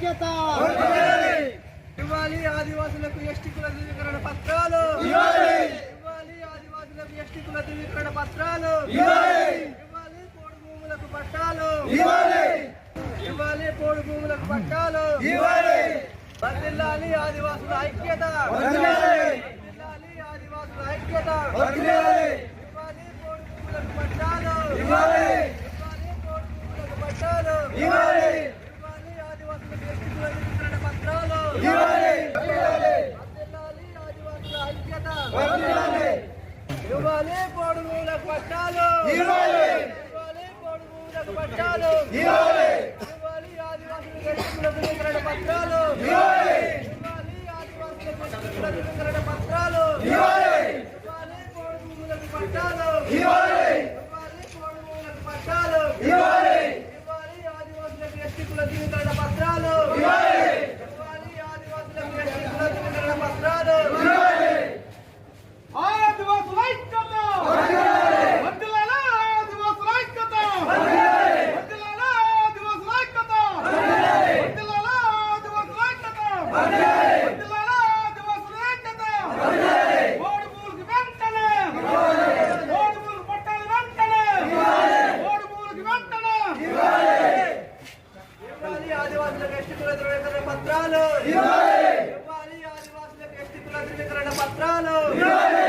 ఐక్యత. ఇవ్వాలి ఆదివాసులకు ఎస్టీ కుల ధృవీకరణ పత్రాలు. ఇవ్వాలి. ఆదివాసులకు ఎస్టీ కుల ధృవీకరణ పత్రాలు. ఇవ్వాలి. పోడు భూములకు పట్టాలు. ఇవ్వాలి. పోడు భూములకు పట్టాలు. వర్ధిల్లాలి ఆదివాసుల ఐక్యత. వర్ధిల్లాలి. ఆదివాసుల ఐక్యత. ఇవ్వాలి పోడు భూములకు పట్టాలు. ఇవ్వాలి పోడు భూములకు పట్టాలు. ఇవ్వాలి ఆదివాసులకు ఎస్టీ కుల ధృవీకరణ పత్రాలు వర్ధిల్లాలి ఆదివాసుల ఐక్యత ఇవ్వాలి పోడు భూములకు పట్టాలు ఇవ్వాలి పోడు భూములకు పట్టాలు ఇవ్వాలి ఆదివాసులకు ఎస్టీ కుల ధృవీకరణ పత్రాలు ఇవ్వాలి ఆదివాసులకు ఎస్టీ కుల ధృవీకరణ పత్రాలు ఇవ్వాలి పోడు భూములకు పట్టాలు ఇవ్వాలి పోడు భూములకు పట్టాలు ఇవ్వాలి ఆదివాసులకు ఎస్టీ కుల ధృవీకరణ పత్రాలు ఇవ్వాలి ఆదివాసులకు ఎస్టీ కుల ధృవీకరణ పత్రాలు ఆదివాసుల ఐక్యత వర్ధిల్లాలి ఆదివాసుల ఐక్యత వర్ధిల్లాలి ఆదివాసుల ఐక్యత వర్ధిల్లాలి ఆదివాసుల ఐక్యత వర్ధిల్లాలి ఆదివాసుల ఐక్యత ఓడి భూములకు వెంటనే ఓడి భూములకు పట్టాలి వెంటనే ఓడి భూములకు వెంటనే ఇవ్వాలి ఆదివాసులకు ఎస్టీ కుల ధృవీకరణ పత్రాలు ఇవ్వాలి ఆదివాసులకు ఎస్టీ కుల ధృవీకరణ పత్రాలు. ఇవ్వాలి.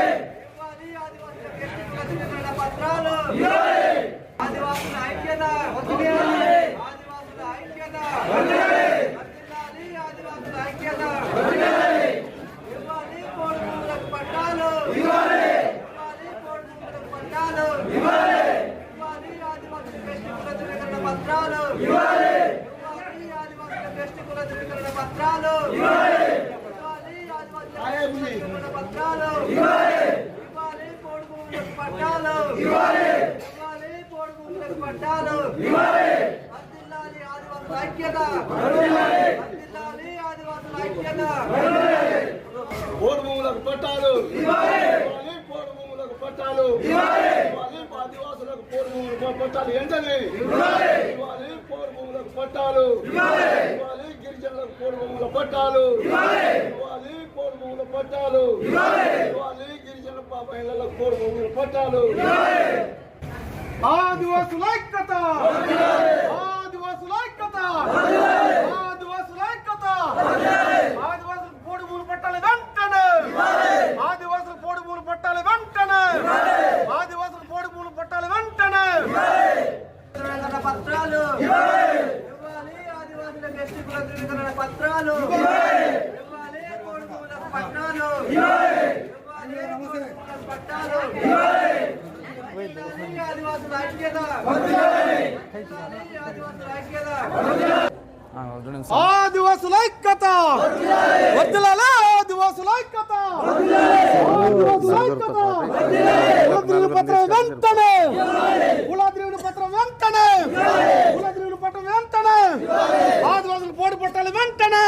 ఆదివాసులకు ఎస్టీ కుల ధృవీకరణ పత్రాలు. ఆదివాసుల ఐక్యత. ఆదివాసుల ఐక్యత. వర్ధిల్లాలి ఆదివాసుల ఐక్యత. ఇవ్వాలి. కోడి భూములకు పట్టాలు. ఇవ్వాలి. పట్టాలు. ఇవ్వాలి. ఆదివాసులకు ఎస్టీ కుల ధృవీకరణ పత్రాలు. ఇవ్వాలి ఆదివాసులకు ఎస్టీ కుల ధృవీకరణ పత్రాలు. పత్రాలు. ఇవ్వాలి. కోడి భూములకు పట్టాలు. ఇవ్వాలి. కోడి భూములకు పట్టాలు. ఇవ్వాలి. వర్ధిల్లాలి ఆదివాసుల ఐక్యత. వర్ధిల్లాలి ఆదివాసుల ఐక్యత. పోడు భూములకు పట్టాలు. ఇవ్వాలి. పోడు పట్టాలు. ఆదివాసులకు పోడు భూములకు పట్టాలు. ఏంటని ఇవ్వాలి. పోడు భూములకు పట్టాలు. ఇవ్వాలి. గిరిజనులకు పోడు భూముల పట్టాలు. ఇవ్వాలి. పోడు భూముల పట్టాలు. ఇవ్వాలి. గిరిజన మహిళలకు పోడు భూముల పట్టాలు ఆదివాసుల ఐక్యత. ఆదివాసుల ఐక్యత. ఆదివాసుల ఐక్యత ఆదివాసులకు పోడు భూములు పట్టాలి వెంటనే ఆదివాసులకు పోడు భూములు పట్టాలి ఆదివాసులు పోడు భూములు పట్టాలి వెంటనే. పత్రాలు. ఇవ్వాలి. కుల ధృవీకరణ పత్రాలు. ఇవ్వాలి. కోడి పట్టాలు. పట్టాలు. ఆదివాసుల ఐక్యత. ఆదివాసుల ఐక్యత. ఆదివాసుల ఐక్యత వర్ధిల్లాలి ఆదివాసుల ఐక్యత ఆదివాసుల ఐక్యత కులద్రోహుల పత్రం వెంటనే కులద్రోహుల పత్రం వెంటనే కులద్రోహుల పత్రం వెంటనే ఆదివాసులు పోటీ పట్టాలి వెంటనే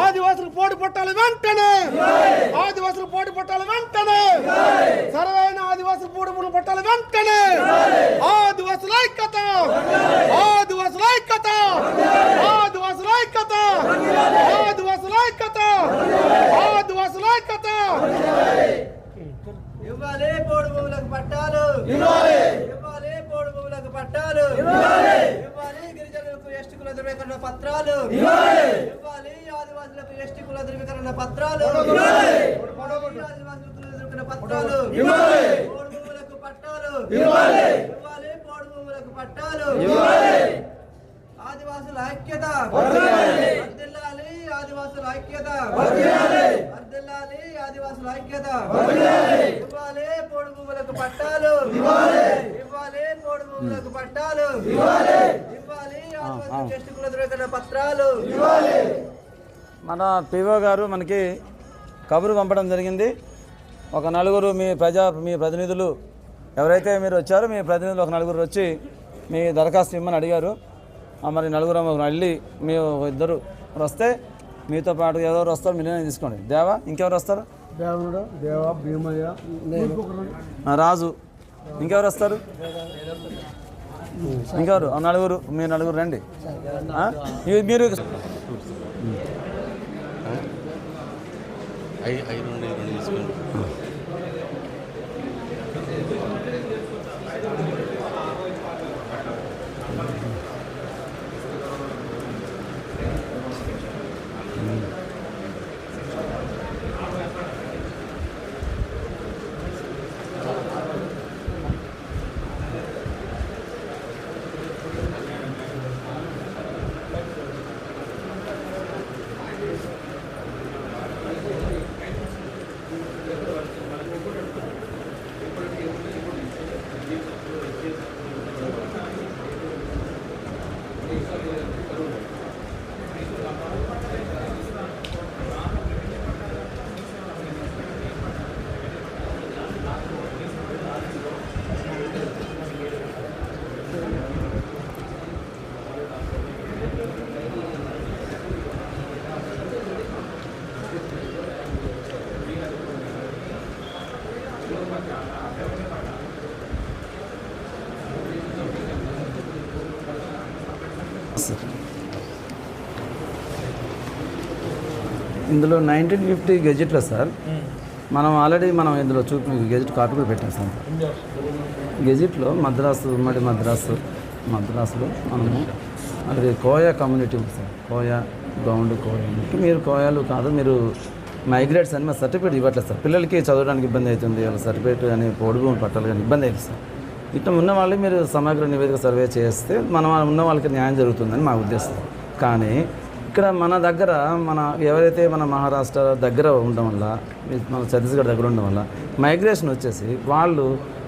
ఆదివాసులు పోటీ పట్టాలి వెంటనే ఆదివాసులు పోటీ పట్టాలి వెంటనే సరైన ఆదివాసులు పోటీ పట్టాలి వెంటనే ఆదివాసుల ఐక్యత ఆదివాసుల ఐక్యత! ఆదివాసుల ఐక్యత! ఆదివాసుల ఐక్యత! ఆదివాసుల ఐక్యత! ఇవ్వాలి కోడి భూములకు పట్టాలు. ఇవ్వాలి. కోడి భూములకు పట్టాలు. ఇవ్వాలి. గిరిజనులకు ఎస్టీ కుల ధృవీకరణ పత్రాలు. ఇవ్వాలి. ఆదివాసులకు ఎస్టీ కుల ధృవీకరణ పత్రాలు. ఇవ్వాలి ఆదివాసులకు ధృవీకరణ పత్రాలు. కోడి భూములకు పట్టాలు. ఇవ్వాలి. కోడి భూములకు పట్టాలు. ఆదివాసుల ఐక్యత. వర్ధిల్లాలి. ఆదివాసుల ఐక్యత. వర్ధిల్లాలి. ఆదివాసుల ఐక్యత. ఇవ్వాలి పోడు భూములకు పట్టాలు. ఇవ్వాలి. పోడు భూములకు పట్టాలు. ఇవ్వాలి. ఆదివాసుల కుల పత్రాలు. మన పిఓ గారు మనకి కబురు పంపడం జరిగింది. ఒక నలుగురు మీ ప్రజా మీ ప్రతినిధులు ఎవరైతే మీరు వచ్చారో మీ ప్రతినిధులు ఒక నలుగురు వచ్చి మీ దరఖాస్తు ఇమ్మని అడిగారు. మరి నలుగురు వెళ్ళి మీ ఇద్దరు వస్తే మీతో పాటు ఎవరెవరు వస్తారో మీరే తీసుకోండి. దేవా ఇంకెవరు వస్తారు? దేవుడు దేవ భీమయ్య రాజు ఇంకెవరు వస్తారు? ఇంకెవరు? ఆ, నలుగురు మీరు నలుగురు రండి. మీరు తీసుకోండి. ఇందులో నైన్టీన్ ఫిఫ్టీ గెజెట్లో సార్. మనం ఆల్రెడీ మనం ఇందులో చూపి గెజెట్ కాపీ కూడా పెట్టాం సార్. గెజెట్లో మద్రాసు ఉమ్మడి మద్రాసు మద్రాసులో మనము అది కోయా కమ్యూనిటీ ఉంది సార్. కోయా గౌండ్ కోయా మీరు కోయాలు కాదు మీరు మైగ్రేట్స్ అని మా సర్టిఫికేట్ ఇవ్వట్లేదు సార్. పిల్లలకి చదవడానికి ఇబ్బంది అవుతుంది వాళ్ళ సర్టిఫికేట్ కానీ పొడుగు పట్టాలు కానీ ఇబ్బంది అవుతుంది సార్. ఇట్లా ఉన్న వాళ్ళు మీరు సమగ్ర నివేదిక సర్వే చేస్తే మనం ఉన్న వాళ్ళకి న్యాయం జరుగుతుందని మా ఉద్దేశం. కానీ ఇక్కడ మన దగ్గర మన ఎవరైతే మన మహారాష్ట్ర దగ్గర ఉండడం వల్ల మన ఛత్తీస్గఢ్ దగ్గర ఉండడం వల్ల మైగ్రేషన్ వచ్చేసి వాళ్ళు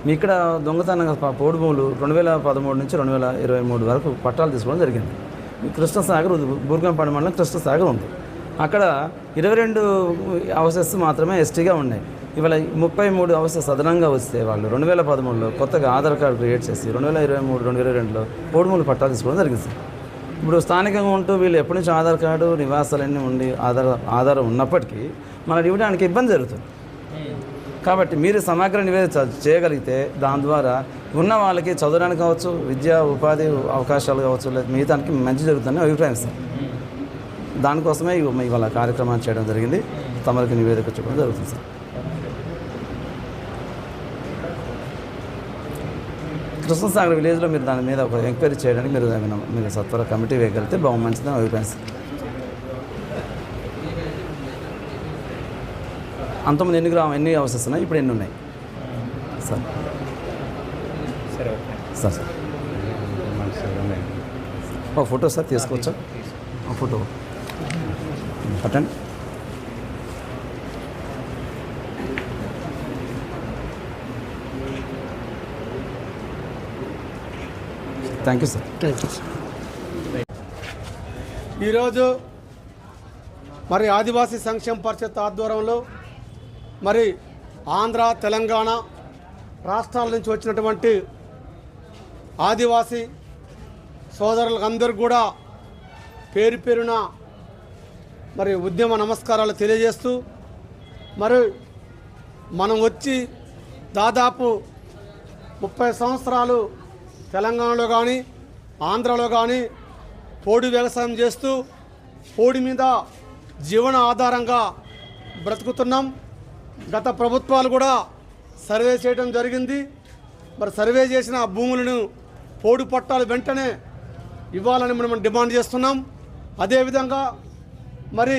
మీ ఇక్కడ దొంగతనంగా పోడు భూములు రెండు వేల పదమూడు నుంచి రెండు వేల ఇరవై మూడు వరకు పట్టాలు తీసుకోవడం జరిగింది. కృష్ణసాగర్ బుర్గంపాడు మండలం కృష్ణసాగర్ ఉంది. అక్కడ ఇరవై రెండు హౌసెస్ మాత్రమే ఎస్టీగా ఉన్నాయి. ఇవాళ ముప్పై మూడు హౌసెస్ అదనంగా వస్తే వాళ్ళు రెండు వేల పదమూడులో కొత్తగా ఆధార్ కార్డు క్రియేట్ చేసి రెండు వేల ఇరవై మూడు రెండు వేల రెండులో పోడుమూలు పట్టాలు తీసుకోవడం జరిగింది సార్. ఇప్పుడు స్థానికంగా ఉంటూ వీళ్ళు ఎప్పటి నుంచి ఆధార్ కార్డు నివాసాలన్నీ ఉండి ఆధార ఆధారం ఉన్నప్పటికీ మనకి ఇవ్వడానికి ఇబ్బంది జరుగుతుంది. కాబట్టి మీరు సమగ్ర నివేదిక చేయగలిగితే దాని ద్వారా ఉన్న వాళ్ళకి చదవడానికి కావచ్చు విద్యా ఉపాధి అవకాశాలు కావచ్చు లేదా మిగతానికి మంచి జరుగుతుందని అభిప్రాయం సార్. దానికోసమే ఇవ- ఇవాళ కార్యక్రమాన్ని చేయడం జరిగింది. తమరికి నివేదిక చెప్పడం జరుగుతుంది సార్. కృష్ణసాగర్ విలేజ్లో మీరు దాని మీద ఒక ఎంక్వైరీ చేయడానికి మీరు మీరు సత్వర కమిటీ వేయగలిగితే బాగు మంచిదని అభిప్రాయం సార్. అంతకుముందు ఎన్ని గ్రామం ఎన్ని హౌసెస్ ఉన్నాయి? ఇప్పుడు ఎన్ని ఉన్నాయి? సార్. సార్ సార్ ఒక ఫోటో సార్ తీసుకోవచ్చా? ఒక ఫోటో. పట్టండి థ్యాంక్ యూ సార్ ఈరోజు మరి ఆదివాసీ సంక్షేమ పరిషత్ ఆధ్వర్యంలో మరి ఆంధ్ర తెలంగాణ రాష్ట్రాల నుంచి వచ్చినటువంటి ఆదివాసీ సోదరులందరూ కూడా పేరు పేరున మరి ఉద్యమ నమస్కారాలు తెలియజేస్తూ మరి మనం వచ్చి దాదాపు ముప్పై సంవత్సరాలు తెలంగాణలో కానీ ఆంధ్రాలో కానీ పోడి వ్యవసాయం చేస్తూ పోడి మీద జీవన ఆధారంగా బ్రతుకుతున్నాం. గత ప్రభుత్వాలు కూడా సర్వే చేయడం జరిగింది. మరి సర్వే చేసిన భూములను పోడు పట్టాలు వెంటనే ఇవ్వాలని మనం డిమాండ్ చేస్తున్నాం. అదేవిధంగా మరి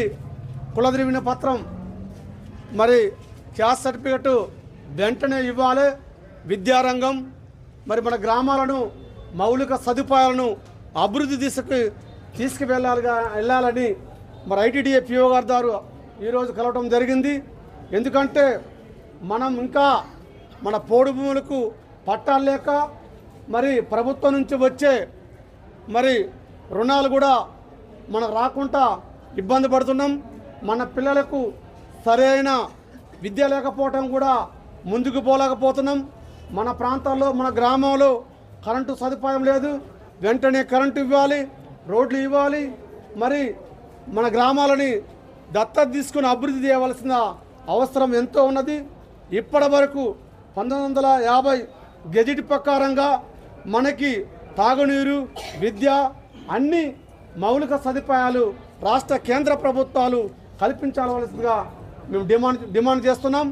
కులద్రవీణ పత్రం. మరి క్యాస్ట్ సర్టిఫికెట్ వెంటనే ఇవ్వాలి. విద్యారంగం మరి మన గ్రామాలను మౌలిక సదుపాయాలను అభివృద్ధి దిశకు తీసుకువెళ్ళాలిగా వెళ్ళాలని మరి ఐటీడీఏ పిఓ గారి దారు ఈరోజు కలవటం జరిగింది. ఎందుకంటే మనం ఇంకా మన పోడు భూములకు పట్టాలు లేక మరి ప్రభుత్వం నుంచి వచ్చే మరి రుణాలు కూడా మనం రాకుండా ఇబ్బంది పడుతున్నాం. మన పిల్లలకు సరైన విద్య లేకపోవటం కూడా ముందుకు పోలేకపోతున్నాం. మన ప్రాంతాల్లో మన గ్రామంలో కరెంటు సదుపాయం లేదు. వెంటనే కరెంటు ఇవ్వాలి రోడ్లు ఇవ్వాలి. మరి మన గ్రామాలని దత్తత తీసుకుని అభివృద్ధి చేయవలసిన అవసరం ఎంతో ఉన్నది. ఇప్పటి వరకు పంతొమ్మిది వందల యాభై గెజిట్ ప్రకారంగా మనకి తాగునీరు విద్య అన్ని మౌలిక సదుపాయాలు రాష్ట్ర కేంద్ర ప్రభుత్వాలు కల్పించవలసిందిగా మేము డిమాండ్ డిమాండ్ చేస్తున్నాం.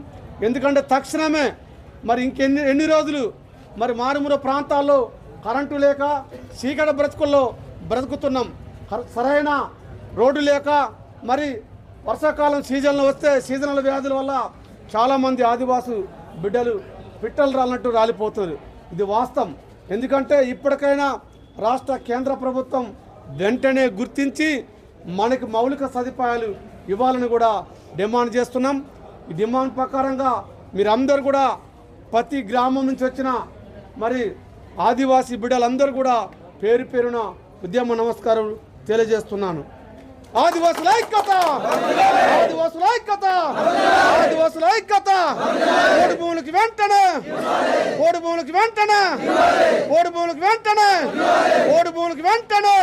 ఎందుకంటే తక్షణమే మరి ఇంకెన్ని ఎన్ని రోజులు మరి మారుమూల ప్రాంతాల్లో కరెంటు లేక చీకటి బ్రతుకుల్లో బ్రతుకుతున్నాం. సరైన రోడ్డు లేక మరి వర్షాకాలం సీజన్లో వస్తే సీజనల్ వ్యాధుల వల్ల చాలామంది ఆదివాసు బిడ్డలు పిట్టలు రాలినట్టు రాలిపోతున్నారు. ఇది వాస్తవం. ఎందుకంటే ఇప్పటికైనా రాష్ట్ర కేంద్ర ప్రభుత్వం వెంటనే గుర్తించి మనకి మౌలిక సదుపాయాలు ఇవ్వాలని కూడా డిమాండ్ చేస్తున్నాం. ఈ డిమాండ్ ప్రకారంగా మీరందరూ కూడా ప్రతి గ్రామం నుంచి వచ్చిన మరి ఆదివాసీ బిడ్డలందరూ కూడా పేరు పేరున ఉద్యమ నమస్కారం తెలియజేస్తున్నాను. ఆదివాసుల ఐక్యత! ఆదివాసుల ఐక్యత! ఆదివాసుల ఐక్యత! ఓడి భూములకి వెంటనే! ఓడి భూములకి వెంటనే! ఓడి భూములకి వెంటనే! ఓడి భూములకి వెంటనే!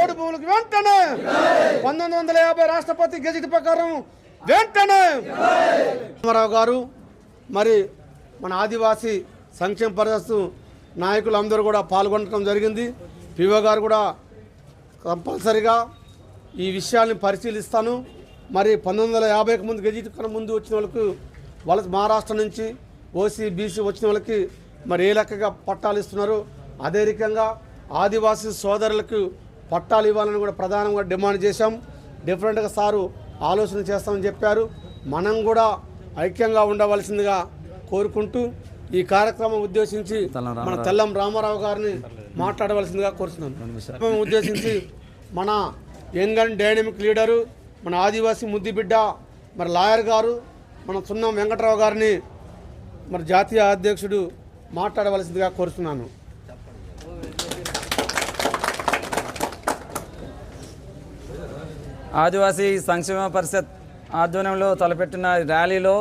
ఓడి భూములకి వెంటనే! పంతొమ్మిది వందల యాభై రాష్ట్రపతి గెజిట్ ప్రకారం వెంటనే! రామారావు గారు మరి మన ఆదివాసీ సంక్షేమ పరిషత్తు నాయకులందరూ కూడా పాల్గొనడం జరిగింది. పిఓ గారు కూడా కంపల్సరిగా ఈ విషయాన్ని పరిశీలిస్తాను. మరి పంతొమ్మిది వందల యాభైకి ముందు గెజిట్ కన్నా ముందు వచ్చిన వాళ్ళకు వాళ్ళ మహారాష్ట్ర నుంచి ఓసీ బీసీ వచ్చిన వాళ్ళకి మరి ఏ లెక్కగా పట్టాలు ఇస్తున్నారు? అదే రకంగా ఆదివాసీ సోదరులకు పట్టాలు ఇవ్వాలని కూడా ప్రధానంగా డిమాండ్ చేశాం. డిఫరెంట్గా సారు ఆలోచన చేస్తామని చెప్పారు. మనం కూడా ఐక్యంగా ఉండవలసిందిగా కోరుకుంటూ ఈ కార్యక్రమం ఉద్దేశించి మన తెల్లం రామారావు గారిని మాట్లాడవలసిందిగా కోరుతున్నాను ఉద్దేశించి మన యంగ్ అండ్ డైనమిక్ లీడరు మన ఆదివాసీ ముద్దిబిడ్డ మరి లాయర్ గారు మన సున్నం వెంకట్రావు గారిని మరి జాతీయ అధ్యక్షుడు మాట్లాడవలసిందిగా కోరుతున్నాను ఆదివాసీ సంక్షేమ పరిషత్ ఆధ్వర్యంలో తలపెట్టిన ర్యాలీలో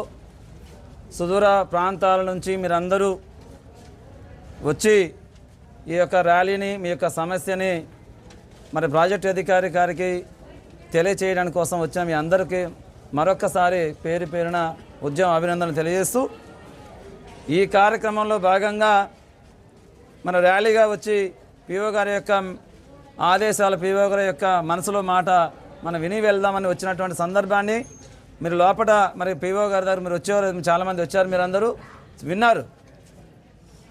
సుదూర ప్రాంతాల నుంచి మీరందరూ వచ్చి ఈ యొక్క ర్యాలీని మీ యొక్క సమస్యని మరి ప్రాజెక్ట్ అధికారి గారికి తెలియచేయడానికి కోసం వచ్చిన మీ అందరికీ మరొక్కసారి పేరు పేరున ఉద్యమ అభినందనలు తెలియజేస్తూ ఈ కార్యక్రమంలో భాగంగా మన ర్యాలీగా వచ్చి పిఓ గారి యొక్క ఆదేశాలు పిఓ గారి యొక్క మనసులో మాట మనం విని వెళ్దామని వచ్చినటువంటి సందర్భాన్ని మీరు లోపల మరి పిఓ గారి దగ్గర మీరు వచ్చేవారు చాలామంది వచ్చారు మీరు అందరూ విన్నారు.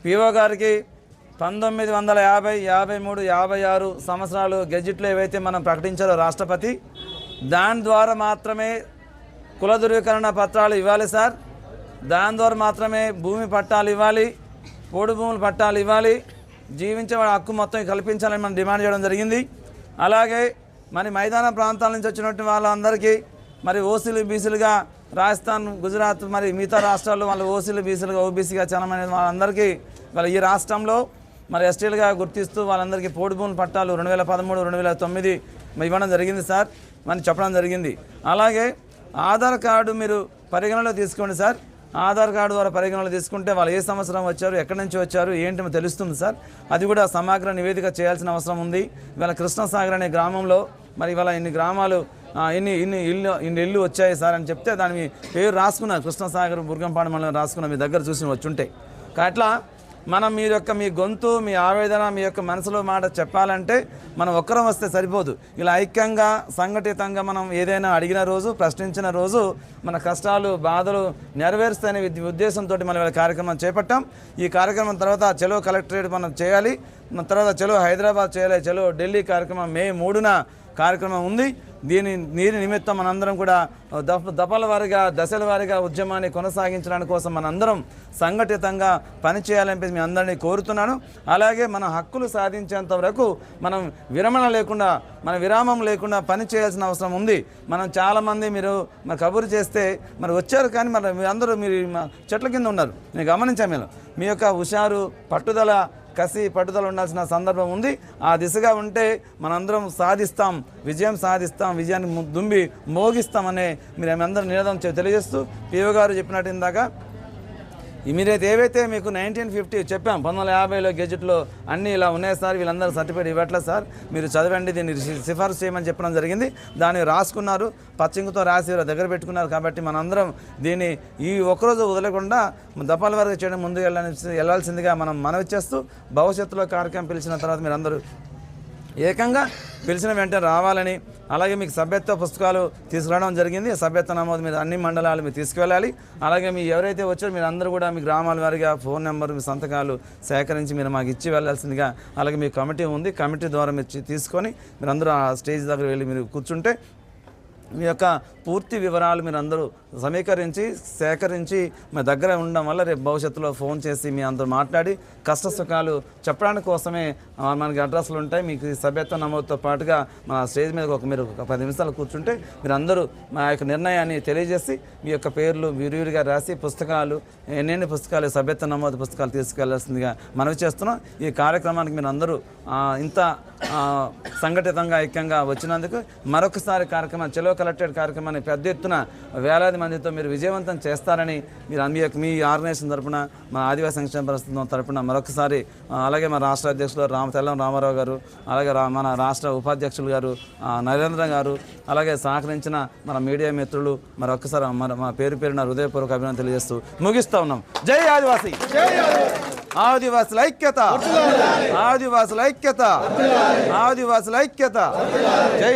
పిఓ గారికి పంతొమ్మిది వందల యాభై యాభై మూడు యాభై ఆరు సంవత్సరాలు గెజిట్లో ఏవైతే మనం ప్రకటించారో రాష్ట్రపతి దాని ద్వారా మాత్రమే కుల ధృవీకరణ పత్రాలు ఇవ్వాలి సార్. దాని ద్వారా మాత్రమే భూమి పట్టాలు ఇవ్వాలి పోడు భూములు పట్టాలు ఇవ్వాలి జీవించే హక్కు మొత్తం కల్పించాలని మనం డిమాండ్ చేయడం జరిగింది. అలాగే మరి మైదాన ప్రాంతాల నుంచి వచ్చినటువంటి వాళ్ళందరికీ మరి ఓసీలు బీసీలుగా రాజస్థాన్ గుజరాత్ మరి మిగతా రాష్ట్రాల్లో వాళ్ళు ఓసీలు బీసీలుగా ఓబీసీగా చాలా వాళ్ళందరికీ వాళ్ళ ఈ రాష్ట్రంలో మరి ఎస్టీలుగా గుర్తిస్తూ వాళ్ళందరికీ పోడు భూముల పట్టాలు రెండు వేల పదమూడు రెండు వేల తొమ్మిది ఇవ్వడం జరిగింది సార్. మరి చెప్పడం జరిగింది. అలాగే ఆధార్ కార్డు మీరు పరిగణలో తీసుకోండి సార్. ఆధార్ కార్డు ద్వారా పరిగణలో తీసుకుంటే వాళ్ళు ఏ సంవత్సరం వచ్చారు ఎక్కడి నుంచి వచ్చారు ఏంటో తెలుస్తుంది సార్. అది కూడా సమగ్ర నివేదిక చేయాల్సిన అవసరం ఉంది. ఇవాళ కృష్ణసాగర్ అనే గ్రామంలో మరి ఇవాళ ఇన్ని గ్రామాలు ఇన్ని ఇన్ని ఇల్లు ఇన్ని ఇల్లు వచ్చాయి సార్ అని చెప్తే దాని మీ పేరు రాసుకున్నారు. కృష్ణసాగర్ బుర్గంపాడు మండలం రాసుకున్న మీ దగ్గర చూసి వచ్చుంటే. అట్లా మనం మీ యొక్క మీ గొంతు మీ ఆవేదన మీ యొక్క మనసులో మాట చెప్పాలంటే మనం ఒక్కరం వస్తే సరిపోదు. ఇలా ఐక్యంగా సంఘటితంగా మనం ఏదైనా అడిగిన రోజు ప్రశ్నించిన రోజు మన కష్టాలు బాధలు నెరవేరుస్తాయనే ఉద్దేశంతో మనం ఇలా కార్యక్రమం చేపట్టాం. ఈ కార్యక్రమం తర్వాత చెలో కలెక్టరేట్ మనం చేయాలి. మన తర్వాత చెలో హైదరాబాద్ చేయాలి. చెలో ఢిల్లీ కార్యక్రమం మే మూడున కార్యక్రమం ఉంది. దీని దీని నిమిత్తం మనందరం కూడా దఫ దఫల వారిగా దశల వారిగా ఉద్యమాన్ని కొనసాగించడానికి కోసం మనందరం సంఘటితంగా పనిచేయాలని మీ అందరినీ కోరుతున్నాను. అలాగే మన హక్కులు సాధించేంత వరకు మనం విరమణ లేకుండా మన విరామం లేకుండా పని చేయాల్సిన అవసరం ఉంది. మనం చాలామంది మీరు మరి కబురు చేస్తే మరి వచ్చారు కానీ మరి మీరు అందరూ మీరు మా చెట్ల కింద ఉన్నారు. నేను గమనించాను మీరు మీ యొక్క హుషారు పట్టుదల కసి పట్టుదల ఉండాల్సిన సందర్భం ఉంది. ఆ దిశగా ఉంటే మనందరం సాధిస్తాం విజయం సాధిస్తాం విజయాన్ని దుంబి మోగిస్తామనే మీరు అందరూ నినాదం తెలియజేస్తూ పిఓ గారు చెప్పినట్టు ఇందాక మీరు ఏవైతే మీకు నైన్టీన్ ఫిఫ్టీ చెప్పాం పంతొమ్మిది వందల యాభైలో గెజెట్లో అన్నీ ఇలా ఉన్నాయి సార్ వీళ్ళందరూ సర్టిఫికేట్ ఇవ్వట్లేదు సార్. మీరు చదవండి దీన్ని సి- సిఫార్సు చేయమని చెప్పడం జరిగింది. దాన్ని రాసుకున్నారు పచ్చింగుతో రాసి దగ్గర పెట్టుకున్నారు కాబట్టి మనందరం దీన్ని ఈ ఒక్కరోజు వదలకుండా దపాల వరకు చేయడం ముందుకు వెళ్ళాల్సి వెళ్ళాల్సిందిగా మనం మనవి చేస్తూ భవిష్యత్తులో కార్యక్రమం పిలిచిన తర్వాత మీరు అందరూ ఏకంగా పిలిచిన వెంటనే రావాలని అలాగే మీకు సభ్యత్వ పుస్తకాలు తీసుకురావడం జరిగింది. సభ్యత్వ నమోదు మీద అన్ని మండలాలు మీరు తీసుకువెళ్ళాలి. అలాగే మీరు ఎవరైతే వచ్చారో మీరు అందరూ కూడా మీ గ్రామాల వారిగా ఫోన్ నెంబర్ మీ సంతకాలు సేకరించి మీరు మాకు ఇచ్చి వెళ్ళాల్సిందిగా అలాగే మీ కమిటీ ఉంది. కమిటీ ద్వారా మీరు తీసుకొని మీరు అందరూ ఆ స్టేజ్ దగ్గర వెళ్ళి మీరు కూర్చుంటే మీ యొక్క పూర్తి వివరాలు మీరు అందరూ సమీకరించి సేకరించి మీ దగ్గర ఉండడం వల్ల రేపు భవిష్యత్తులో ఫోన్ చేసి మీ అందరూ మాట్లాడి కష్ట సుఖాలు చెప్పడానికి కోసమే మనకి అడ్రస్లు ఉంటాయి. మీకు సభ్యత్వ నమోదుతో పాటుగా మా స్టేజ్ మీద ఒక మీరు ఒక పది నిమిషాలు కూర్చుంటే మీరు అందరూ మా యొక్క నిర్ణయాన్ని తెలియజేసి మీ యొక్క పేర్లు విరివిరిగా రాసి పుస్తకాలు ఎన్నెన్ని పుస్తకాలు సభ్యత్వ నమోదు పుస్తకాలు తీసుకెళ్ళాల్సిందిగా మనవి చేస్తున్నాం. ఈ కార్యక్రమానికి మీరు అందరూ ఇంత సంఘటితంగా ఐక్యంగా వచ్చినందుకు మరొకసారి కార్యక్రమం చెలో కలెక్టెడ్ కార్యక్రమాన్ని పెద్ద ఎత్తున వేలాది మందితో మీరు విజయవంతం చేస్తారని మీరు మీ యొక్క మీ ఆర్గనైజేషన్ తరపున మా ఆదివాసీ సంక్షేమ పరిస్థితుల తరపున మరొకసారి అలాగే మా రాష్ట్ర అధ్యక్షులు రామ తెల్లం రామారావు గారు అలాగే రా- మన రాష్ట్ర ఉపాధ్యక్షులు గారు నరేంద్ర గారు అలాగే సహకరించిన మన మీడియా మిత్రులు మరొకసారి మన మా పేరు పేరున హృదయపూర్వక అభినందన తెలియజేస్తూ ముగిస్తా ఉన్నాం. జై ఆదివాసీ! ఆదివాసుల ఐక్యత! ఆదివాసుల ఐక్యత! ఆదివాసుల ఐక్యత! జై